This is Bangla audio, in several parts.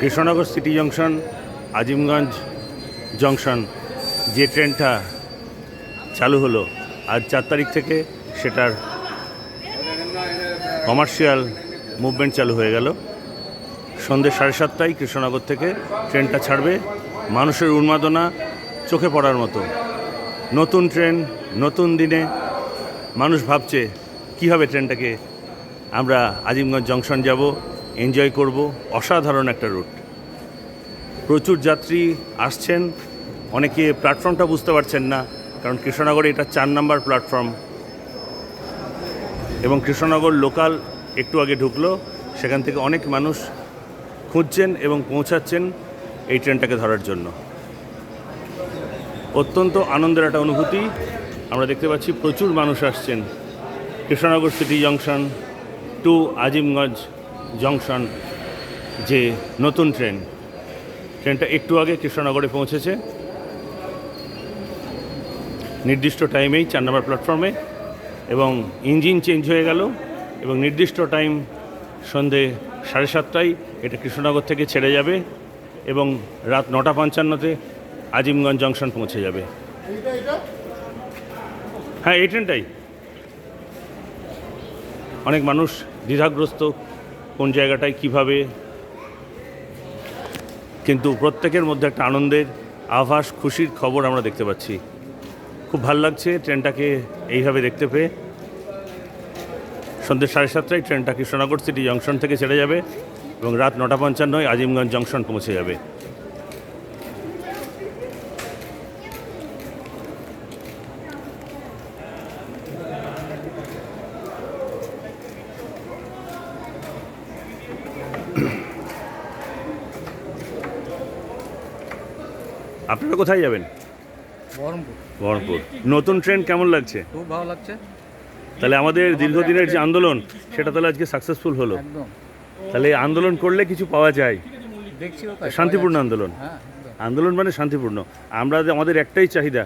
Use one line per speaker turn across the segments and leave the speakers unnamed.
Krishnanagar city junction, Azimganj junction, যে ট্রেনটা চালু হলো আজ চার তারিখ থেকে সেটার কমার্শিয়াল মুভমেন্ট চালু হয়ে গেল। সন্ধ্যে সাড়ে সাতটায় কৃষ্ণনগর থেকে ট্রেনটা ছাড়বে। মানুষের উন্মাদনা চোখে পড়ার মতো। নতুন ট্রেন, নতুন দিনে মানুষ ভাবছে কীভাবে ট্রেনটাকে? আমরা আজিমগঞ্জ জংশন যাব, এনজয় করব, অসাধারণ একটা রুট। প্রচুর যাত্রী আসছেন, অনেকে প্ল্যাটফর্মটা বুঝতে পারছেন না, কারণ কৃষ্ণনগরে এটা চার নাম্বার প্ল্যাটফর্ম। এবং কৃষ্ণনগর লোকাল একটু আগে ঢুকলো, সেখান থেকে অনেক মানুষ খুঁজছেন এবং পৌঁছাচ্ছেন এই ট্রেনটাকে ধরার জন্য। অত্যন্ত আনন্দের একটা অনুভূতি। আমরা দেখতে পাচ্ছি প্রচুর মানুষ আসছেন। Krishnanagar city junction to Azimganj junction যে নতুন ট্রেন। ট্রেনটা একটু আগে কৃষ্ণনগরে পৌঁছেছে। নির্দিষ্ট টাইমেই চার নম্বর প্ল্যাটফর্মে এবং ইঞ্জিন চেঞ্জ হয়ে গেল এবং নির্দিষ্ট টাইম সন্ধে সাড়ে সাতটায় এটা কৃষ্ণনগর থেকে ছেড়ে যাবে এবং রাত নটা পঞ্চান্নতে আজিমগঞ্জ জংশন পৌঁছে যাবে। হ্যাঁ এই ট্রেনটাই অনেক মানুষ দ্বিধাগ্রস্ত কোন জায়গাটায় কীভাবে, কিন্তু প্রত্যেকের মধ্যে একটা আনন্দের, আভাস, খুশির খবর আমরা দেখতে পাচ্ছি। খুব ভালো লাগছে ট্রেনটাকে এইভাবে দেখতে পেয়ে। সন্ধ্যে সাড়ে সাতটায় ট্রেনটা কৃষ্ণনগর সিটি জংশন থেকে ছেড়ে যাবে এবং রাত নটা পঞ্চান্নয় আজিমগঞ্জ জংশন পৌঁছে যাবে। আপনারা কোথায় যাবেন?
বহরমপুর।
বহরমপুর। নতুন ট্রেন কেমন লাগছে?
খুব ভালো লাগছে।
তাহলে আমাদের দীর্ঘদিনের যে আন্দোলন সেটা তাহলে আজকে সাকসেসফুল হলো। তাহলে আন্দোলন করলে কিছু পাওয়া যায়। শান্তিপূর্ণ আন্দোলন।
হ্যাঁ
আন্দোলন মানে শান্তিপূর্ণ। আমরা আমাদের একটাই চাহিদা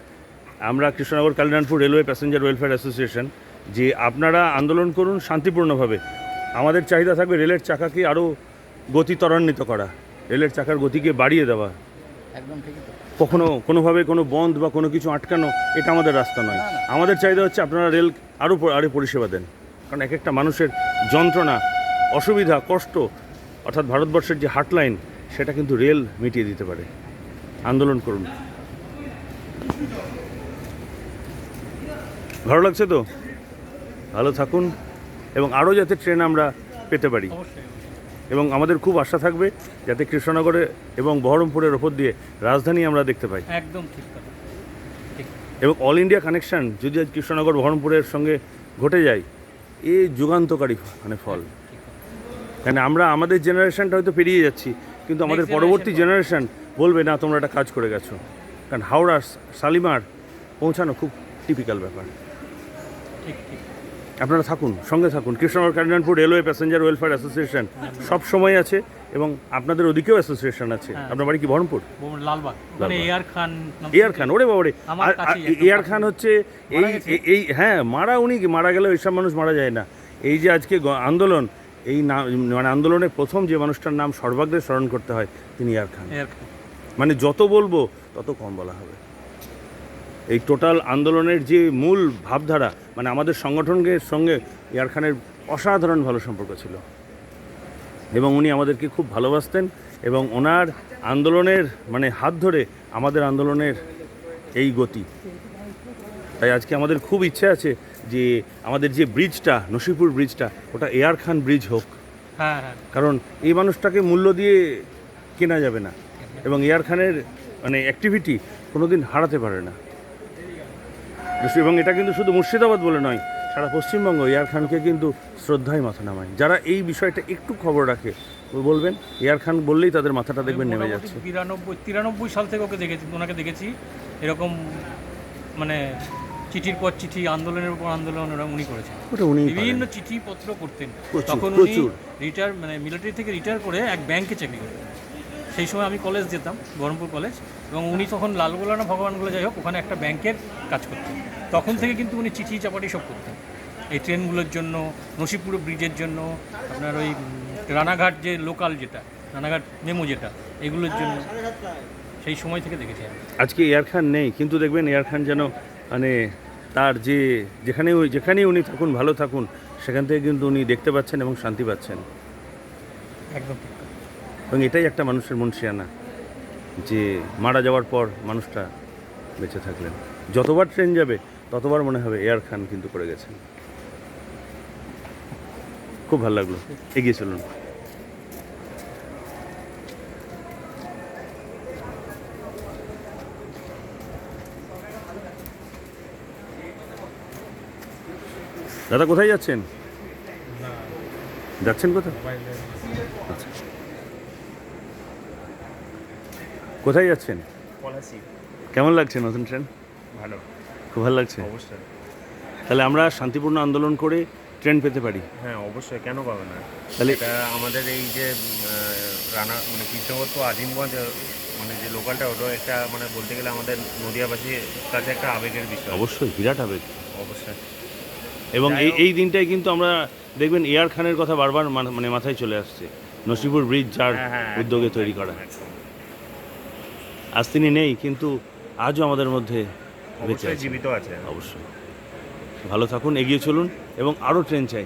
আমরা Krishnanagar Kalinarayanpur railway passenger welfare association যে আপনারা আন্দোলন করুন শান্তিপূর্ণভাবে। আমাদের চাহিদা থাকবে রেলের চাকাকে আরও গতি ত্বরান্বিত করা রেলের চাকার গতিকে বাড়িয়ে দেওয়া।
একদম ঠিকই
কখনো কোনোভাবে কোনো বন্ধ বা কোনো কিছু আটকানো এটা আমাদের রাস্তা নয়। আমাদের চাহিদা হচ্ছে আপনারা রেল আরও আরও পরিষেবা দেন। কারণ এক একটা মানুষের যন্ত্রণা অসুবিধা কষ্ট অর্থাৎ ভারতবর্ষের যে হাটলাইন সেটা কিন্তু রেল মিটিয়ে দিতে পারে। আন্দোলন করুন। ভালো লাগছে তো? ভালো থাকুন এবং আরও যাতে ট্রেন আমরা পেতে পারি। এবং আমাদের খুব আশা থাকবে যাতে কৃষ্ণনগরে এবং বহরমপুরের ওপর দিয়ে রাজধানী আমরা দেখতে পাই।
একদম ঠিক কথা।
এবং অল ইন্ডিয়া কানেকশন যদি আজ কৃষ্ণনগর বহরমপুরের সঙ্গে ঘটে যায় এ যুগান্তকারী মানে ফল। কেন আমরা আমাদের জেনারেশনটা হয়তো পেরিয়ে যাচ্ছি কিন্তু আমাদের পরবর্তী জেনারেশন বলবে না তোমরা একটা কাজ করে গেছো। কারণ হাওড়া শালিমার পৌঁছানো খুব টিপিক্যাল ব্যাপার।
ঠিক ঠিক।
আপনারা থাকুন সঙ্গে থাকুন। Krishnanagar Kalinarayanpur railway passenger welfare association সব সময় আছে এবং আপনাদের ওদিকেও অ্যাসোসিয়েশন আছে।
হ্যাঁ।
আপনার বাড়ি কি বহরমপুর?
লালবাগ। মানে এয়ার খান
এয়ার খান ওরে বাবারে। এয়ার খান হচ্ছে এই এই- হ্যাঁ মারা উনি কি? মারা গেলেও এইসব মানুষ মারা যায় না। এই যে আজকে আন্দোলন এই নাম মানে আন্দোলনের প্রথম যে মানুষটার নাম সর্বাগ্রে স্মরণ করতে হয় তিনি এয়ার খান। মানে যত বলব তত কম বলা হবে। এই টোটাল আন্দোলনের যে মূল ভাবধারা মানে আমাদের সংগঠনের সঙ্গে এয়ার খানের অসাধারণ ভালো সম্পর্ক ছিল। এবং উনি আমাদেরকে খুব ভালোবাসতেন এবং ওনার আন্দোলনের মানে হাত ধরে আমাদের আন্দোলনের এই গতি। তাই আজকে আমাদের খুব ইচ্ছে আছে যে আমাদের যে ব্রিজটা নসিপুর ব্রিজটা ওটা এয়ার খান ব্রিজ হোক।
হ্যাঁ হ্যাঁ।
কারণ এই মানুষটাকে মূল্য দিয়ে কেনা যাবে না। এবং এয়ার খানের মানে অ্যাক্টিভিটি কোনোদিন হারাতে পারে না। এবং এটা কিন্তু শুধু মুর্শিদাবাদ বলে নয় সারা পশ্চিমবঙ্গ এয়ার খানকে কিন্তু শ্রদ্ধায় মাথা নামায়। যারা এই বিষয়টা একটু খবর রাখে বলবেন এয়ার খান বললেই তাদের মাথাটা দেখবেন নেমে যাচ্ছে।
বিরানব্বই তিরানব্বই সাল থেকে ওকে দেখেছি ওনাকে দেখেছি। এরকম মানে চিঠির পর চিঠি আন্দোলনের উপর আন্দোলন ওরা উনি করেছেন। বিভিন্ন চিঠি পত্র করতেন তখন উনি রিটায়ার মানে মিলিটারি থেকে রিটায়ার করে এক ব্যাংকে চাকরি করতেন। সেই সময় আমি কলেজ যেতাম বহরমপুর কলেজ এবং উনি তখন লালগোলা না ভগবানগুলো যাই হোক ওখানে একটা ব্যাংকের কাজ করতেন। তখন থেকে কিন্তু উনি চিঠি চাপাটি সব করতেন। এই ট্রেনগুলোর জন্য নসিপুর ব্রিজের জন্য আপনার ওই রানাঘাট যে লোকাল যেটা রানাঘাট মেমো যেটা এগুলোর জন্য সেই সময় থেকে দেখেছি আমি।
আজকে এয়ার খান নেই কিন্তু দেখবেন এয়ার খান যেন মানে তার যে যেখানে ওই যেখানেই উনি থাকুন ভালো থাকুন সেখান থেকে কিন্তু উনি দেখতে পাচ্ছেন এবং শান্তি পাচ্ছেন।
একদম।
এবং এটাই একটা মানুষের মনসিয়ানা যে মারা যাওয়ার পর মানুষটা বেঁচে থাকলেন। যতবার ট্রেন যাবে ততবার মনে হবে এয়ার খান কিন্তু করে গেছেন। খুব ভালো লাগল। এগিয়ে চলুন। দাদা কোথায় যাচ্ছেন? যাচ্ছেন কোথায়? আচ্ছা। কোথায় যাচ্ছেন?
পলাশি।
কেমন লাগছে নতুন ট্রেন?
ভালো।
খুব ভালো লাগছে?
অবশ্যই।
তাহলে আমরা শান্তিপূর্ণ আন্দোলন করে ট্রেন পেতে পারি।
হ্যাঁ অবশ্যই। কেন পাবে না?
তাহলে
আমাদের এই যে রানা মানে কৃষ্ণগত আজিমগঞ্জ মানে যে লোকালটা ওটা একটা মানে বলতে গেলে আমাদের নদিয়াবাসীর কাছে একটা আবেগের বিষয়।
অবশ্যই বিরাট আবেগ।
অবশ্যই।
এবং এই এই দিনটাই কিন্তু আমরা দেখবেন এয়ার খানের কথা বারবার মানে মাথায় চলে আসছে। নসিপুর ব্রিজ যার
হ্যাঁ, হ্যাঁ,
উদ্যোগে তৈরি করা। আজ তিনি নেই কিন্তু আজও আমাদের মধ্যে বেঁচে
জীবিত আছে।
অবশ্যই। ভালো থাকুন এগিয়ে চলুন এবং আরও ট্রেন চাই।